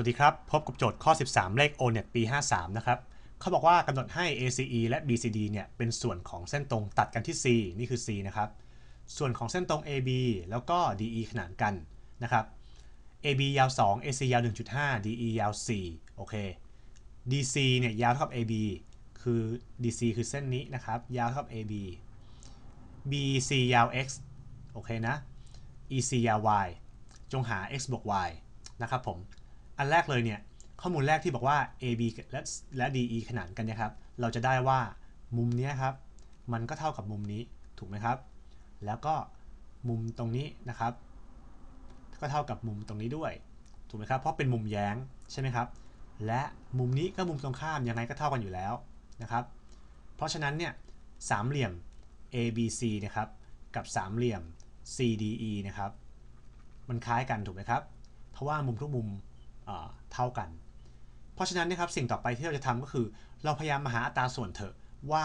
วัสดีครับ พบกับโจทย์ข้อ 13 เลข ONET ปี 53 นะครับเขาบอกว่ากำหนดให้ ACE และ BCD เนี่ยเป็นส่วนของเส้นตรงตัดกันที่ C นี่คือ C นะครับ ส่วนของเส้นตรง AB แล้วก็ DE ขนานกันนะครับ AB ยาว 2 AC ยาว 1.5 DE ยาว 4 โอเค DC เนี่ยยาวเท่ากับ AB คือ DC คือเส้นนี้นะครับ ยาวเท่ากับ AB BC ยาว x โอเคนะ EC ยาว y จงหา x บวก y นะครับผม อันแรกเลยเนี่ยข้อมูลแรกที่บอกว่า AB และและ DE ขนานกันเนะครับ เราจะได้ว่ามุมนี้ครับ มันก็เท่ากับมุมนี้ถูกไหมครับ แล้วก็มุมตรงนี้นะครับ ก็เท่ากับมุมตรงนี้ด้วย ถูกไหมครับ เพราะเป็นมุมแย้งใช่ไหมครับ และมุมนี้ก็มุมตรงข้ามยังไงก็เท่ากันอยู่แล้วนะครับ เพราะฉะนั้นเนี่ยสามเหลี่ยม ABC นะครับกับสามเหลี่ยม CDE นะครับ มันคล้ายกันถูกไหมครับ เพราะว่ามุมทุกมุม เท่ากัน เพราะฉะนั้นนะครับสิ่งต่อไปที่เราจะทำก็คือ เราพยายามมาหาอัตราส่วนเถอะว่า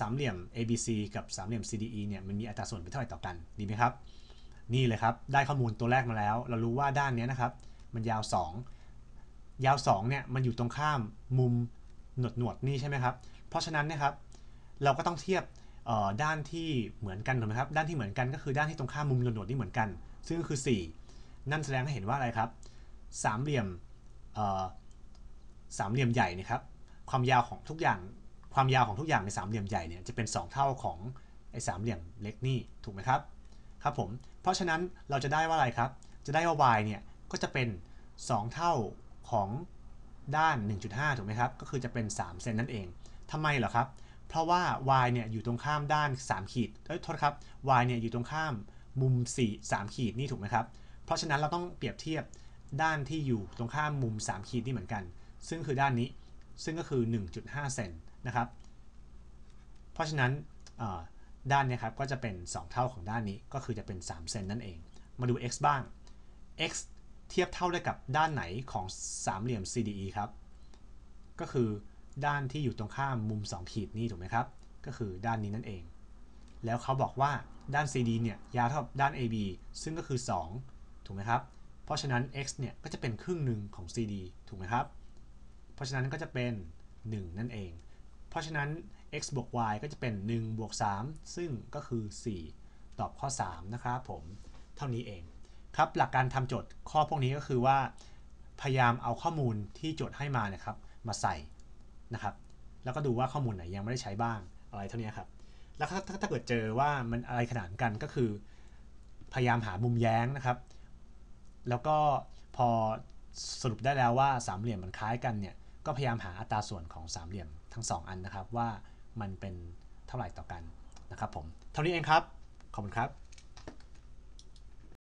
สามเหลี่ยม ABC กับสามเหลี่ยม CDE เนี่ยมันมีอัตราส่วนเป็นเท่าไหร่ต่อกันดีไหมครับ นี่เลยครับ ได้ข้อมูลตัวแรกมาแล้ว เรารู้ว่าด้านนี้นะครับ มันยาว 2 ยาว2เนี่ยมันอยู่ตรงข้ามมุมหนวดหนวดนี่ใช่ไหมครับ เพราะฉะนั้นนะครับ เราก็ต้องเทียบด้านที่เหมือนกันถูกไหมครับ ด้านที่เหมือนกันก็คือด้านที่ตรงข้ามมุมหนวดหนวดนี่เหมือนกัน ซึ่งก็คือ 4 นั่นแสดงให้เห็นว่าอะไรครับ สามเหลี่ยมสามเหลี่ยมใหญ่นะครับความยาวของทุกอย่างความยาวของทุกอย่างในสามเหลี่ยมใหญ่เนี่ยจะเป็น 2 เท่าของไอ้สามเหลี่ยมเล็กนี่ถูกไหมครับครับผมเพราะฉะนั้นเราจะได้ว่าอะไรครับ จะได้ว่า y เนี่ยก็จะเป็น 2 เท่าของด้าน 1.5 ถูกไหมครับ ก็คือจะเป็น 3 เซนนั่นเองทำไมเหรอครับ เพราะว่า y เนี่ยอยู่ตรงข้ามด้าน 3 ขีด เอ้ย โทษครับ y เนี่ยอยู่ตรงข้ามมุม 4 3 ขีดนี่ถูกไหมครับ เพราะฉะนั้นเราต้องเปรียบเทียบ ด้านที่อยู่ตรงข้ามมุม 3 ขีดนี่เหมือนกัน ซึ่งคือด้านนี้ซึ่งก็คือ 1.5 เซนนะครับ เพราะฉะนั้นด้านนี้ครับก็จะเป็น 2 เท่าของด้านนี้ก็คือจะเป็น 3 เซนนั่นเอง มาดู x บ้าง x เทียบเท่าได้กับด้านไหนของสามเหลี่ยม CDE ครับ ก็คือด้านที่อยู่ตรงข้ามมุม 2 ขีดนี่ถูกไหมครับ ก็คือด้านนี้นั่นเอง แล้วเขาบอกว่าด้าน CD เนี่ยยาวเท่ากับด้าน AB ซึ่งก็คือ 2 ถูกไหมครับ เพราะฉะนั้น x เนี่ยก็จะเป็นครึ่งหนึ่งของ CD ถูกไหมครับ เพราะฉะนั้นก็จะเป็น 1 นั่นเอง เพราะฉะนั้น x บวก y ก็จะเป็น 1 บวก 3 ซึ่งก็คือ 4 ตอบข้อ 3 นะครับผม เท่านี้เอง ครับหลักการทำโจทย์ข้อพวกนี้ก็คือว่า พยายามเอาข้อมูลที่โจทย์ให้มานะครับ มาใส่นะครับ แล้วก็ดูว่าข้อมูลไหนยังไม่ได้ใช้บ้างอะไรเท่านี้ครับ แล้วถ้าถ้าเกิดเจอว่ามันอะไรขนาดกันก็คือ พยายามหามุมแย้งนะครับ แล้วก็พอสรุปได้แล้วว่าสามเหลี่ยมมันคล้ายกันเนี่ยก็พยายามหาอัตราส่วนของสามเหลี่ยมทั้ง 2 อันนะครับว่ามันเป็นเท่าไหร่ต่อกันนะครับผมเท่านี้เองครับ ขอบคุณครับ